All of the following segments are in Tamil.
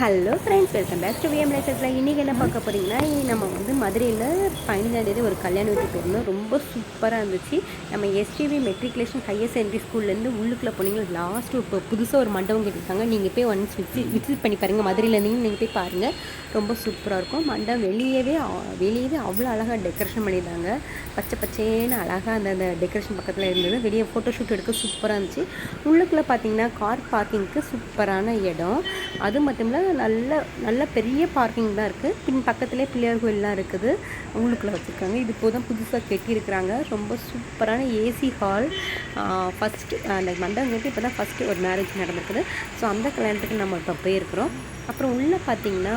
Hello friends welcome back to VM லைஃப்ல இன்றைக்கி என்ன பார்க்க போகிறீங்கன்னா நம்ம வந்து மதுரையில் பதினஞ்சாந்தேதி ஒரு கல்யாண வீட்டுக்கு போயிருந்தோம் ரொம்ப சூப்பராக இருந்துச்சு. நம்ம எஸ்டிவி மெட்ரிகுலேஷன் ஹையர் செகண்டரி ஸ்கூல்லேருந்து உள்ளுக்குள்ளே போனீங்க லாஸ்ட் இப்போ புதுசாக ஒரு மண்டபம் கட்டியிருக்காங்க. நீங்கள் போய் ஒன்ஸ் விசிட் விசிட் பண்ணி பாருங்கள் மதுரையிலேருந்து நீங்கள் போய் பாருங்கள் ரொம்ப சூப்பராக இருக்கும். மண்டபம் வெளியவே வெளியவே அவ்வளோ அழகாக டெக்கரேஷன் பண்ணியிருந்தாங்க. பச்சை பச்சேன்னு அழகாக அந்த அந்த டெக்கரேஷன் பக்கத்தில் இருந்தது. வெளியே ஃபோட்டோ ஷூட் எடுக்க சூப்பராக இருந்துச்சு. உள்ளுக்குள்ளே பார்த்தீங்கன்னா கார் பார்க்கிங்க்கு சூப்பரான இடம். அது மட்டும் இல்லை நல்ல நல்ல பெரிய பார்க்கிங் தான் இருக்குது பின் பக்கத்துலேயே பிள்ளையார் கோயிலெலாம் இருக்குது. உள்ளுக்குள்ளே வச்சுருக்காங்க. இது இப்போ தான் புதுசாக கட்டியிருக்கிறாங்க. ரொம்ப சூப்பரான ஏசி ஹால் ஃபஸ்ட்டு அந்த மண்டபம் கட்டி இப்போ தான் ஃபஸ்ட்டு ஒரு மேரேஜ் நடந்திருக்குது. ஸோ அந்த கல்யாணத்துக்கு நம்ம இப்போ போயிருக்கிறோம். அப்புறம் உள்ளே பார்த்தீங்கன்னா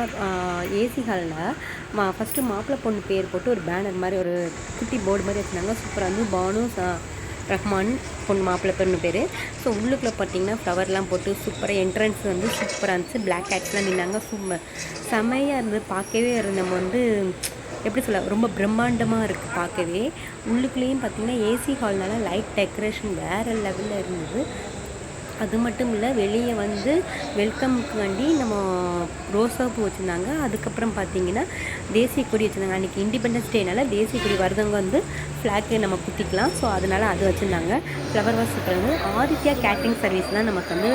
ஏசி ஹாலில் மா ஃபஸ்ட்டு மாப்பிள்ளை பொண்ணு பேர் போட்டு ஒரு பேனர் மாதிரி ஒரு குட்டி போர்டு மாதிரி வச்சுருந்தாங்க. சூப்பராக வந்து பானு ரஹ்மான் பொண்ணு மாப்பிள்ளை பெண்ணு பேர். ஸோ உள்ளுக்குள்ளே பார்த்தீங்கன்னா ஃப்ளவர்லாம் போட்டு சூப்பராக என்ட்ரன்ஸ் வந்து சூப்பராக இருந்துச்சு. பிளாக் கேட்ஸ்லாம் நின்னாங்க. சூப்பர் செமையாக இருந்து பார்க்கவே இருந்தவங்க நம்ம வந்து எப்படி சொல்ல ரொம்ப பிரம்மாண்டமாக இருக்குது பார்க்கவே உள்ளுக்குள்ளேயும் பார்த்தீங்கன்னா ஏசி ஹால்னால லைட் டெக்கரேஷன் வேறு லெவலில் இருந்தது. அது மட்டும் இல்லை வெளியே வந்து வெல்கம்க்காண்டி நம்ம ரோசா பூ வச்சுருந்தாங்க. அதுக்கப்புறம் பார்த்தீங்கன்னா தேசிய கொடி வச்சுருந்தாங்க. அன்றைக்கி இண்டிபெண்டன்ஸ் டேனால் தேசிய கொடி வரதவங்க வந்து ஃப்ளாக்கு நம்ம குத்திக்கலாம். ஸோ அதனால் அது வச்சுருந்தாங்க. ஃப்ளவர் வாஸ் வந்து ஆதித்யா கேட்ரிங் சர்வீஸ் தான் நமக்கு வந்து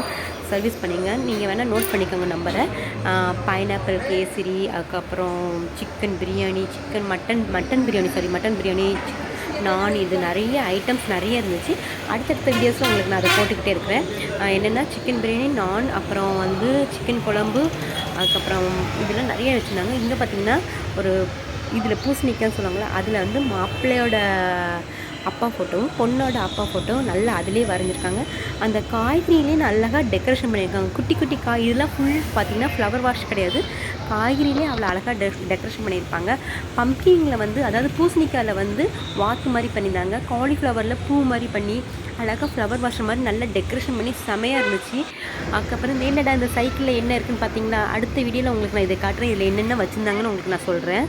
சர்வீஸ் பண்ணிங்க. நீங்கள் வேணால் நோட் பண்ணிக்கோங்க நம்பரை பைனாப்பிள் கேசரி அதுக்கப்புறம் chicken biryani chicken mutton mutton biryani sorry mutton biryani நான் இது நிறைய ஐட்டம்ஸ் நிறைய இருந்துச்சு. அடுத்தடுத்த வீடியோஸில் உங்களுக்கு நான் அதை போட்டுக்கிட்டே இருக்கிறேன். என்னென்னா சிக்கன் பிரியாணி நான் அப்புறம் வந்து சிக்கன் குழம்பு அதுக்கப்புறம் இதெல்லாம் நிறைய வச்சுருந்தாங்க. இங்கே பார்த்தீங்கன்னா ஒரு இதில் பூசணிக்கான்னு சொல்லுவாங்கள்ல அதில் வந்து மாப்பிள்ளையோட அப்பா ஃபோட்டோவும் பொண்ணோட அப்பா ஃபோட்டோவும் நல்லா அதிலே வரைஞ்சிருக்காங்க. அந்த காய்கறிலேயே அழகாக டெக்கரேஷன் பண்ணியிருக்காங்க. குட்டி குட்டி காய் இதெல்லாம் ஃபுல் பார்த்தீங்கன்னா ஃப்ளவர் வாஷ் கிடையாது. காய்கறியிலே அவ்வளோ அழகாக டெ டெக்கரேஷன் பண்ணியிருப்பாங்க. பம்கிங்கில் வந்து அதாவது பூசணிக்காயில் வந்து வாக்கு மாதிரி பண்ணியிருந்தாங்க. காலிஃப்ளவரில் பூ மாதிரி பண்ணி அழகாக ஃப்ளவர் வாஷ் மாதிரி நல்லா டெக்கரேஷன் பண்ணி செமையாக இருந்துச்சு. அதுக்கப்புறம் என்னடா இந்த சைக்கிளில் என்ன இருக்குதுன்னு பார்த்தீங்கன்னா அடுத்த வீடியோவில் உங்களுக்கு நான் இதை காட்டுறேன். இதில் என்னென்ன வச்சுருந்தாங்கன்னு உங்களுக்கு நான் சொல்கிறேன்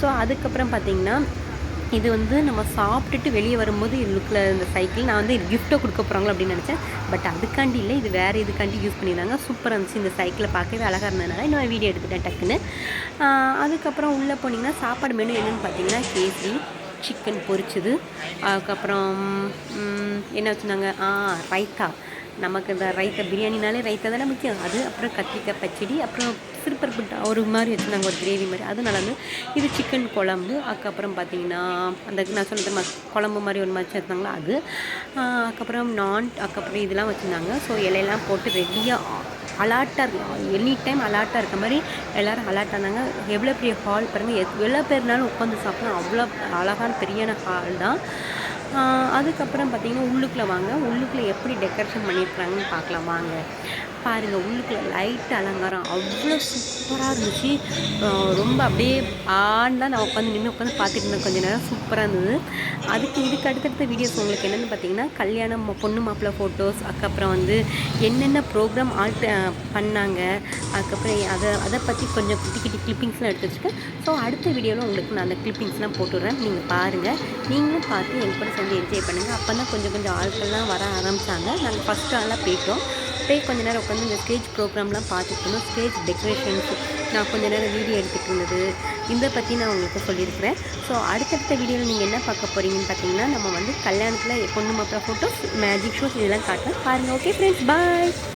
ஸோ அதுக்கப்புறம் பார்த்தீங்கன்னா இது வந்து நம்ம சாப்பிட்டுட்டு வெளியே வரும்போது இதுக்குள்ள இந்த சைக்கிள் நான் வந்து இது கிஃப்ட்டை கொடுக்க போகிறாங்களோ அப்படின்னு நினச்சேன். பட் அதுக்காண்டி இல்லை இது வேறு இதுக்காண்டி யூஸ் பண்ணியிருந்தாங்க. சூப்பராக இருந்துச்சு இந்த சைக்கிளை பார்க்கவே அழகாக இருந்ததுனால நான் வீடியோ எடுத்துட்டேன் டக்குன்னு. அதுக்கப்புறம் உள்ளே போனீங்கன்னா சாப்பாடு மெனு என்னென்னு பார்த்தீங்கன்னா கேசரி சிக்கன் பொரிச்சது. அதுக்கப்புறம் என்ன வச்சுருந்தாங்க ஆ ரைத்தா. நமக்கு இந்த ரைத்தா பிரியாணினாலே ரைத்தா தானே முக்கியம். அது அப்புறம் கத்திரிக்காய் பச்சடி அப்புறம் சிறுபருப்பு ஒரு மாதிரி வச்சுருந்தாங்க ஒரு கிரேவி மாதிரி. அது நல்லா இருந்து இது சிக்கன் குழம்பு. அதுக்கப்புறம் பார்த்தீங்கன்னா அந்த நான் சொல்கிறது குழம்பு மாதிரி ஒரு மாதிரி வச்சுருந்தாங்களா அது. அதுக்கப்புறம் நான் அதுக்கப்புறம் இதெல்லாம் வச்சுருந்தாங்க. ஸோ இலையெல்லாம் போட்டு ரெடியாக அலாட்டாக எனி டைம் அலாட்டாக இருக்க மாதிரி எல்லோரும் அலாட்டாக இருந்தாங்க. எவ்வளோ பெரிய ஹால் பாருங்கள் எவ்வளோ பேர்னாலும் உட்காந்து சாப்பிட்லாம். அவ்வளோ அழகான பெரியான ஹால் தான். அதுக்கப்புறம் பார்த்திங்கன்னா உள்ளுக்குள்ளே வாங்க. உள்ளுக்குள்ளே எப்படி டெக்கரேஷன் பண்ணியிருக்காங்கன்னு பார்க்கலாம். வாங்க. பாருங்கள் உள்ளுக்குள்ளே லைட் அலங்காரம் அவ்வளோ சூப்பராக இருந்துச்சு. ரொம்ப அப்படியே ஆன் தான் நான் உட்காந்து நின்று உட்காந்து பார்த்துட்டு இருந்தேன். கொஞ்சம் நேரம் சூப்பராக இருந்தது. அதுக்கு இதுக்கு அடுத்தடுத்த வீடியோஸ் உங்களுக்கு என்னென்னு பார்த்தீங்கன்னா கல்யாணம் பொண்ணு மாப்பிள்ளை ஃபோட்டோஸ் அதுக்கப்புறம் வந்து என்னென்ன ப்ரோக்ராம் ஆல்ட் பண்ணாங்க அதுக்கப்புறம் அதை அதை பற்றி கொஞ்சம் குட்டி குட்டி கிளிப்பிங்ஸ்லாம் எடுத்து வச்சுருக்கேன் ஸோ அடுத்த வீடியோவில் உங்களுக்கு நான் அந்த கிளிப்பிங்ஸ்லாம் போட்டுடுறேன் நீங்கள் பாருங்கள் நீங்களும் பார்த்து எங்கள் கூட சேர்ந்து என்ஜாய் பண்ணுங்கள் அப்போ தான் கொஞ்சம் கொஞ்சம் ஆட்கள்லாம் வர ஆரம்பித்தாங்க நாங்கள் ஃபஸ்ட்டு ஆளாக போயிட்டோம். அப்படியே கொஞ்ச நேரம் உட்காந்து இந்த ஸ்டேஜ் ப்ரோக்ராம்லாம் பார்த்துட்டு இருந்தோம். Stage decorations. நான் கொஞ்ச நேரம் வீடியோ எடுத்துகிட்டு இருந்தது. இதை பற்றி நான் உங்களுக்கு சொல்லியிருக்கிறேன். ஸோ அடுத்தடுத்த வீடியோவில் நீங்கள் என்ன பார்க்க போகிறீங்கன்னு பார்த்தீங்கன்னா நம்ம வந்து கல்யாணத்தில் பொண்ணு மாப்பிள்ள ஃபோட்டோஸ் மேஜிக் ஷோஸ் இதெல்லாம் காட்டுறேன் பாருங்கள் ஓகே ஃப்ரெண்ட்ஸ் பாய்